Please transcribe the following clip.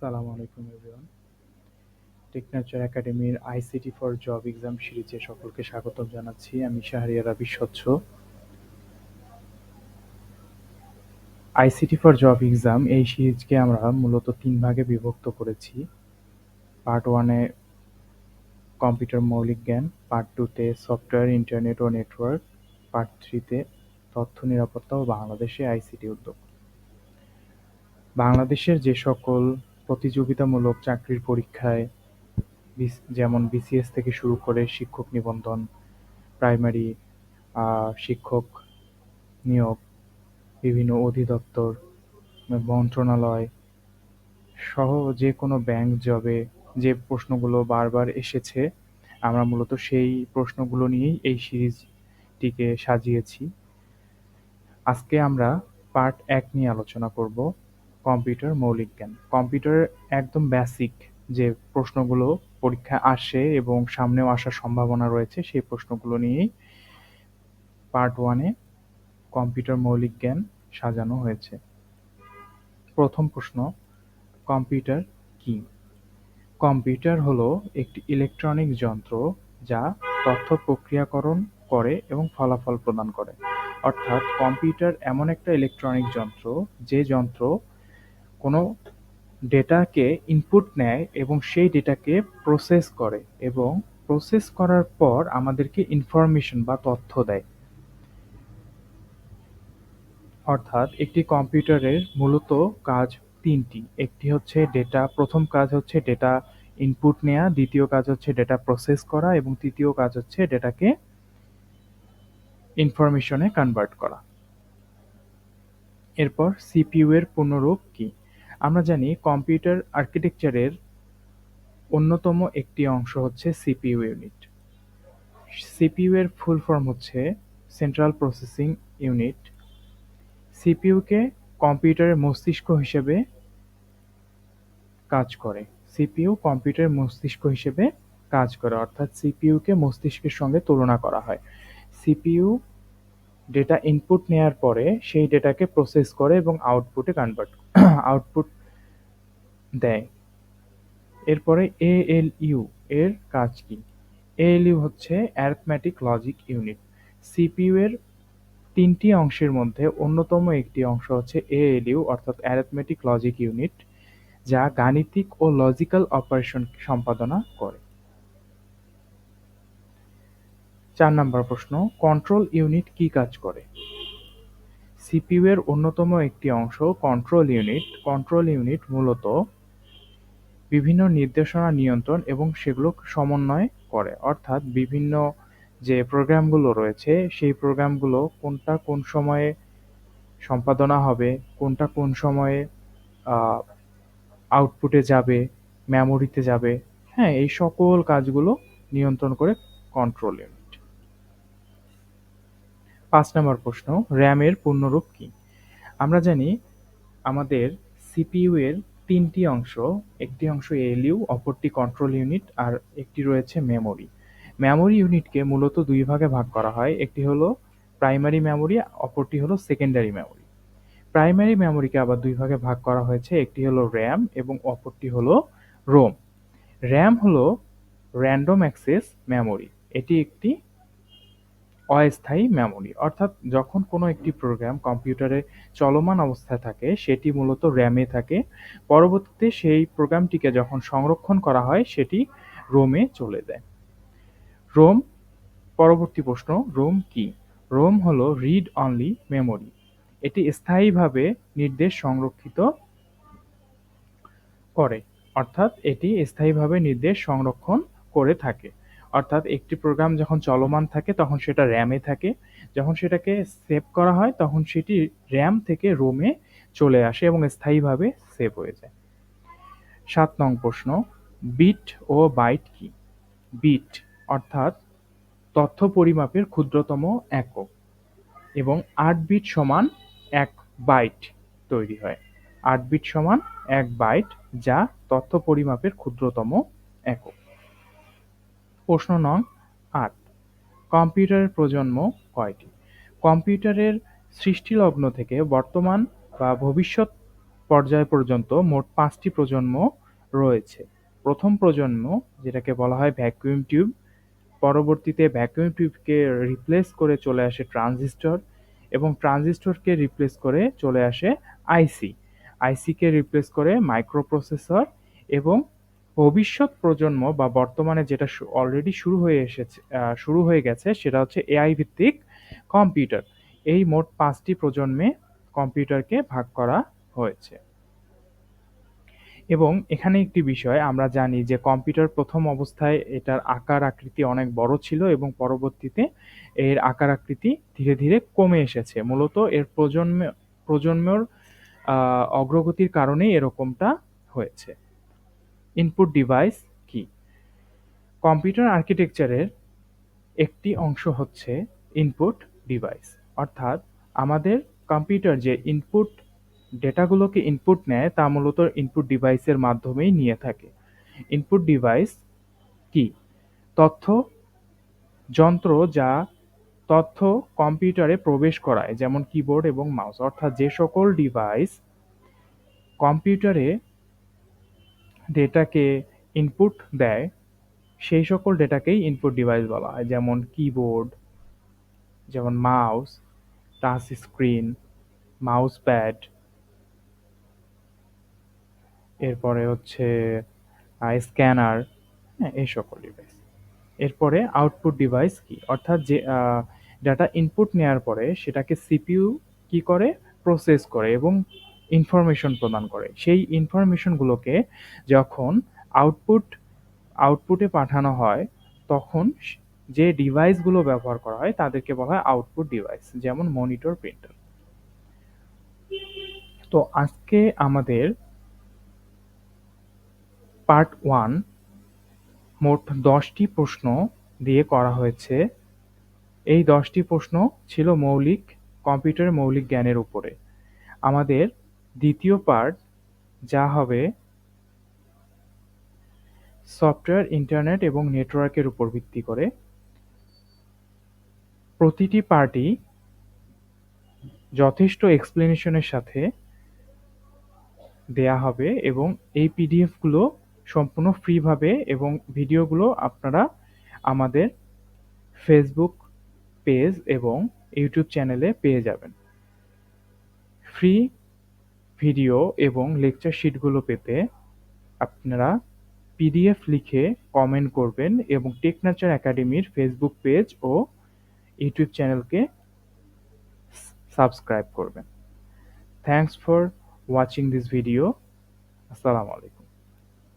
আসসালামু আলাইকুম এভরিওয়ান টেকনাচার একাডেমির আইসিটি ফর জব এক্সাম সিরিজে সকলকে স্বাগতম জানাচ্ছি। আমি শাহরিয়ার রাবি স্বচ্ছ। আইসিটি ফর জব এক্সাম এই সিরিজকে আমরা মূলত তিন ভাগে বিভক্ত করেছি। পার্ট ওয়ানে কম্পিউটার মৌলিক জ্ঞান পার্ট টুতে সফটওয়্যার ইন্টারনেট ও নেটওয়ার্ক পার্ট থ্রিতে তথ্য নিরাপত্তা ও বাংলাদেশে আইসিটি উদ্যোগ। বাংলাদেশের যে সকল প্রতিযোগিতামূলক চাকরির পরীক্ষায় যেমন বিসিএস থেকে শুরু করে শিক্ষক নিবন্ধন, প্রাইমারি শিক্ষক নিয়োগ, বিভিন্ন অধিদপ্তর, মন্ত্রণালয় সহ যে কোনো ব্যাংক জবে যে প্রশ্নগুলো বারবার এসেছে, আমরা মূলত সেই প্রশ্নগুলো নিয়েই এই সিরিজটিকে সাজিয়েছি। আজকে আমরা পার্ট এক নিয়ে আলোচনা করব। কম্পিউটার মৌলিক জ্ঞান। কম্পিউটারের একদম বেসিক যে প্রশ্নগুলো পরীক্ষায় আসে এবং সামনেও আসার সম্ভাবনা রয়েছে, সেই প্রশ্নগুলো নিয়েই পার্ট ওয়ানে কম্পিউটার মৌলিক জ্ঞান সাজানো হয়েছে। প্রথম প্রশ্ন, কম্পিউটার কি? কম্পিউটার হলো একটি ইলেকট্রনিক যন্ত্র যা তথ্য প্রক্রিয়াকরণ করে এবং ফলাফল প্রদান করে। অর্থাৎ কম্পিউটার এমন একটা ইলেকট্রনিক যন্ত্র যে যন্ত্র কোনো ডেটাকে ইনপুট নেয় এবং সেই ডেটাকে প্রসেস করে এবং প্রসেস করার পর আমাদেরকে ইনফরমেশন বা তথ্য দেয়। অর্থাৎ একটি কম্পিউটারের মূলত কাজ তিনটি। একটি হচ্ছে ডেটা প্রথম কাজ হচ্ছে ডেটা ইনপুট নেওয়া দ্বিতীয় কাজ হচ্ছে ডেটা প্রসেস করা এবং তৃতীয় কাজ হচ্ছে ডেটাকে ইনফরমেশনে কনভার্ট করা। এরপর সিপিইউ এর পূর্ণরূপ কি? আমরা জানি কম্পিউটার আর্কিটেকচারের অন্যতম একটি অংশ হচ্ছে সিপিইউ ইউনিট। সিপিইউ এর ফুল ফর্ম হচ্ছে সেন্ট্রাল প্রসেসিং ইউনিট। সিপিইউকে কম্পিউটারের মস্তিষ্ক হিসেবে কাজ করে। সিপিইউ কম্পিউটারের মস্তিষ্ক হিসেবে কাজ করে, অর্থাৎ সিপিইউকে মস্তিষ্কের সঙ্গে তুলনা করা হয়। সিপিইউ ডেটা ইনপুট নেয়ার পরে সেই ডেটাকে প্রসেস করে এবং আউটপুটে কনভার্ট আউটপুট দেয়। এরপরে এএলইউ এর কাজ কি? এএলইউ হচ্ছে অ্যারথমেটিক লজিক ইউনিট সিপিইউ এর তিনটি অংশের মধ্যে অন্যতম একটি অংশ হচ্ছে এএলইউ অর্থাৎ অ্যারথমেটিক লজিক ইউনিট যা গাণিতিক ও লজিক্যাল অপারেশন সম্পাদনা করে। চার নম্বর প্রশ্ন কন্ট্রোল ইউনিট কি কাজ করে? সিপিইউ এর অন্যতম একটি অংশ কন্ট্রোল ইউনিট কন্ট্রোল ইউনিট মূলত বিভিন্ন নির্দেশনা নিয়ন্ত্রণ এবং সেগুলো সমন্বয় করে। অর্থাৎ বিভিন্ন যে প্রোগ্রামগুলো রয়েছে, সেই প্রোগ্রামগুলো কোনটা কোন সময়ে সম্পাদনা হবে, কোনটা কোন সময়ে আউটপুটে যাবে মেমোরিতে যাবে হ্যাঁ এই সকল কাজগুলো নিয়ন্ত্রণ করে কন্ট্রোল ইউনিট পাঁচ নম্বর প্রশ্ন, র্যামের পূর্ণরূপ কি? আমরা জানি আমাদের সিপিইউ এর তিনটি অংশ, একটি অংশ এলইউ অপরটি কন্ট্রোল ইউনিট, আর একটি রয়েছে মেমোরি। মেমোরি ইউনিটকে মূলত দুই ভাগে ভাগ করা হয়, একটি হলো প্রাইমারি মেমোরি, অপরটি হলো সেকেন্ডারি মেমোরি। প্রাইমারি মেমোরিকে আবার দুই ভাগে ভাগ করা হয়েছে, একটি হলো র্যাম এবং অপরটি হলো রোম। র্যাম হলো র্যান্ডম অ্যাক্সেস মেমোরি, এটি একটি অস্থায়ী মেমোরি অর্থাৎ যখন কোনো একটি প্রোগ্রাম কম্পিউটারে চলমান অবস্থায় থাকে, সেটি মূলত র্যামে থাকে। পরবর্তীতে সেই প্রোগ্রামটিকে যখন সংরক্ষণ করা হয়, সেটি রোমে চলে যায়। রোম পরবর্তী প্রশ্ন রোম কি? রোম হলো রিড অনলি মেমোরি এটি স্থায়ীভাবে নির্দেশ সংরক্ষিত করে, অর্থাৎ এটি স্থায়ীভাবে নির্দেশ সংরক্ষণ করে থাকে। অর্থাৎ একটি প্রোগ্রাম যখন চলমান থাকে, তখন সেটা র্যামে থাকে। যখন সেটাকে সেভ করা হয়, তখন সেটি র্যাম থেকে রোমে চলে আসে এবং স্থায়ীভাবে সেভ হয়ে যায়। সাত নং প্রশ্ন বিট ও বাইট কি? বিট অর্থাৎ তথ্য পরিমাপের ক্ষুদ্রতম একক এবং আট বিট সমান এক বাইট তৈরি হয়। আট বিট সমান এক বাইট যা তথ্য পরিমাপের ক্ষুদ্রতম একক। প্রশ্ন নং আট। কম্পিউটারের প্রজন্ম কয়টি? কম্পিউটারের সৃষ্টিলগ্ন থেকে বর্তমান বা ভবিষ্যৎ পর্যায় পর্যন্ত মোট পাঁচটি প্রজন্ম রয়েছে। প্রথম প্রজন্ম যেটাকে বলা হয় ভ্যাকুয়াম টিউব, পরবর্তীতে ভ্যাকুয়াম টিউবকে রিপ্লেস করে চলে আসে ট্রানজিস্টর এবং ট্রানজিস্টরকে রিপ্লেস করে চলে আসে আইসি, আইসিকে রিপ্লেস করে মাইক্রোপ্রসেসর এবং ভবিষ্যৎ প্রজন্ম বা বর্তমানে যেটা অলরেডি শুরু হয়ে এসেছে শুরু হয়ে গেছে সেটা হচ্ছে এআই ভিত্তিক কম্পিউটার। এই মোট পাঁচটি প্রজন্মে কম্পিউটারকে ভাগ করা হয়েছে। এবং এখানে একটি বিষয়, আমরা জানি যে কম্পিউটার প্রথম অবস্থায় এটার আকার আকৃতি অনেক বড় ছিল এবং পরবর্তীতে এর আকার আকৃতি ধীরে ধীরে কমে এসেছে মূলত এর প্রজন্মে, প্রজন্মের অগ্রগতির কারণেই এরকমটা হয়েছে ইনপুট ডিভাইস কি? কম্পিউটার আর্কিটেকচারের একটি অংশ হচ্ছে ইনপুট ডিভাইস অর্থাৎ আমাদের কম্পিউটার যে ইনপুট ডেটাগুলোকে ইনপুট নেয়, তা মূলত ইনপুট ডিভাইসের মাধ্যমেই নিয়ে থাকে। ইনপুট ডিভাইস কি? তথ্য, যন্ত্র যা তথ্য কম্পিউটারে প্রবেশ করায়, যেমন কিবোর্ড এবং মাউস অর্থাৎ যে সকল ডিভাইস কম্পিউটারে ডেটাকে ইনপুট দেয়, সেই সকল ডেটাকেই ইনপুট ডিভাইস বলা হয়। যেমন কিবোর্ড যেমন mouse touch screen mouse pad এরপরে হচ্ছে স্ক্যানার হ্যাঁ এই সকল ডিভাইস এরপরে আউটপুট ডিভাইস কি? অর্থাৎ যে ডাটা ইনপুট নেওয়ার পরে সেটাকে সিপিইউ কি করে? প্রসেস করে এবং ইনফরমেশন প্রদান করে। সেই ইনফরমেশনগুলোকে যখন আউটপুট আউটপুটে পাঠানো হয়, তখন যে ডিভাইসগুলো ব্যবহার করা হয়, তাদেরকে বলা হয় আউটপুট ডিভাইস যেমন মনিটর প্রিন্টার তো আজকে আমাদের পার্ট ওয়ান মোট দশটি প্রশ্ন দিয়ে করা হয়েছে। এই দশটি প্রশ্ন ছিল মৌলিক কম্পিউটার মৌলিক জ্ঞানের উপরে। আমাদের দ্বিতীয় পার্ট যা হবে সফটওয়্যার ইন্টারনেট এবং নেটওয়ার্কের উপর ভিত্তি করে। প্রতিটি পার্টি যথেষ্ট এক্সপ্লেনেশনের সাথে দেয়া হবে এবং এই পিডিএফগুলো সম্পূর্ণ ফ্রিভাবে এবং ভিডিওগুলো আপনারা আমাদের ফেসবুক পেজ এবং ইউটিউব চ্যানেলে পেয়ে যাবেন। ফ্রি ভিডিও এবং লেকচার শিটগুলো পেতে আপনারা পিডিএফ লিখে কমেন্ট করবেন এবং টেকনাচার একাডেমির ফেসবুক পেজ ও ইউটিউব চ্যানেলকে সাবস্ক্রাইব করবেন। Thanks for watching this video আসসালামু আলাইকুম